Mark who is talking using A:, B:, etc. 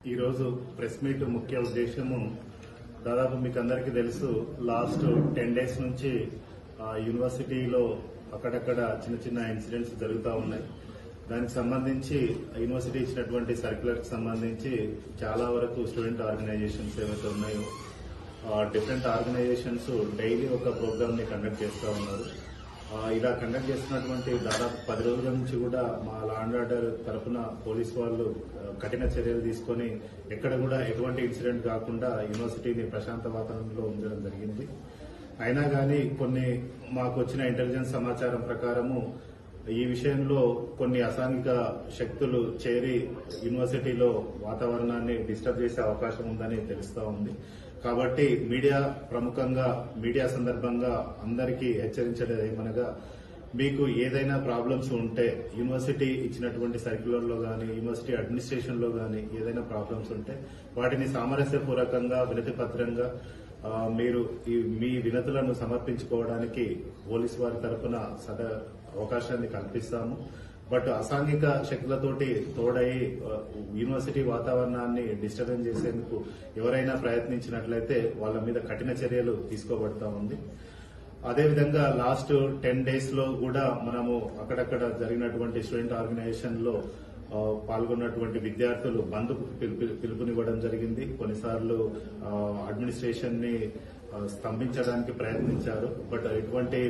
A: ఈరోజు press meet ముఖ్య ఉద్దేశము. దాదాపు మీకు అందరికీ తెలుసు లాస్ట్ టెన్ డేస్ నుంచి ఆ, యూనివర్సిటీలో అక్కడక్కడ చిన్న చిన్న ఇన్సిడెంట్స్ జరుగుతూ ఉన్నాయి. దానికి సంబంధించి యూనివర్సిటీ ఇచ్చినటువంటి సర్క్యులర్కి సంబంధించి చాలా వరకు స్టూడెంట్ ఆర్గనైజేషన్స్ ఏవైతే ఉన్నాయో డిఫరెంట్ ఆర్గనైజేషన్స్ డైలీ ఒక ప్రోగ్రామ్ని కండక్ట్ చేస్తూ ఉన్నారు. ఇలా కండక్ట్ చేస్తున్నటువంటి దాదాపు పది రోజుల నుంచి కూడా మా లాండ్ ఆర్డర్ తరఫున పోలీస్ వాళ్ళు కఠిన చర్యలు తీసుకొని ఎక్కడ కూడా ఎటువంటి ఇన్సిడెంట్ కాకుండా యూనివర్సిటీని ప్రశాంత వాతావరణంలో ఉంచడం జరిగింది. అయినా కానీ కొన్ని మాకు వచ్చిన ఇంటెలిజెన్స్ సమాచారం ప్రకారము ఈ విషయంలో కొన్ని అసాంఘిక శక్తులు చేరి యూనివర్సిటీలో వాతావరణాన్ని డిస్టర్బ్ చేసే అవకాశం ఉందని తెలుస్తా ఉంది. కాబట్టి మీడియా ప్రముఖంగా మీడియా సందర్భంగా అందరికీ హెచ్చరించలేదు ఏమనగా మీకు ఏదైనా ప్రాబ్లమ్స్ ఉంటే యూనివర్సిటీ ఇచ్చినటువంటి సర్క్యులర్లో యూనివర్సిటీ అడ్మినిస్ట్రేషన్లో ఏదైనా ప్రాబ్లమ్స్ ఉంటే వాటిని సామరస్యపూర్వకంగా వినతి పత్రంగా మీరు ఈ మీ వినతులను సమర్పించుకోవడానికి పోలీసు వారి తరఫున సద అవకాశాన్ని కల్పిస్తాము. బట్ అసాంఘిక శక్తులతోటి తోడై యూనివర్సిటీ వాతావరణాన్ని డిస్టర్బెన్స్ చేసేందుకు ఎవరైనా ప్రయత్నించినట్లయితే వాళ్ళ మీద కఠిన చర్యలు తీసుకోబడతా ఉంది. అదేవిధంగా లాస్ట్ టెన్ డేస్లో కూడా మనము అక్కడక్కడ జరిగినటువంటి స్టూడెంట్ ఆర్గనైజేషన్లో పాల్గొన్నటువంటి విద్యార్థులు బంద్ పిలుపు పిలుపునివ్వడం జరిగింది. కొన్నిసార్లు అడ్మినిస్ట్రేషన్ని స్తంభించడానికి ప్రయత్నించారు. బట్ ఎటువంటి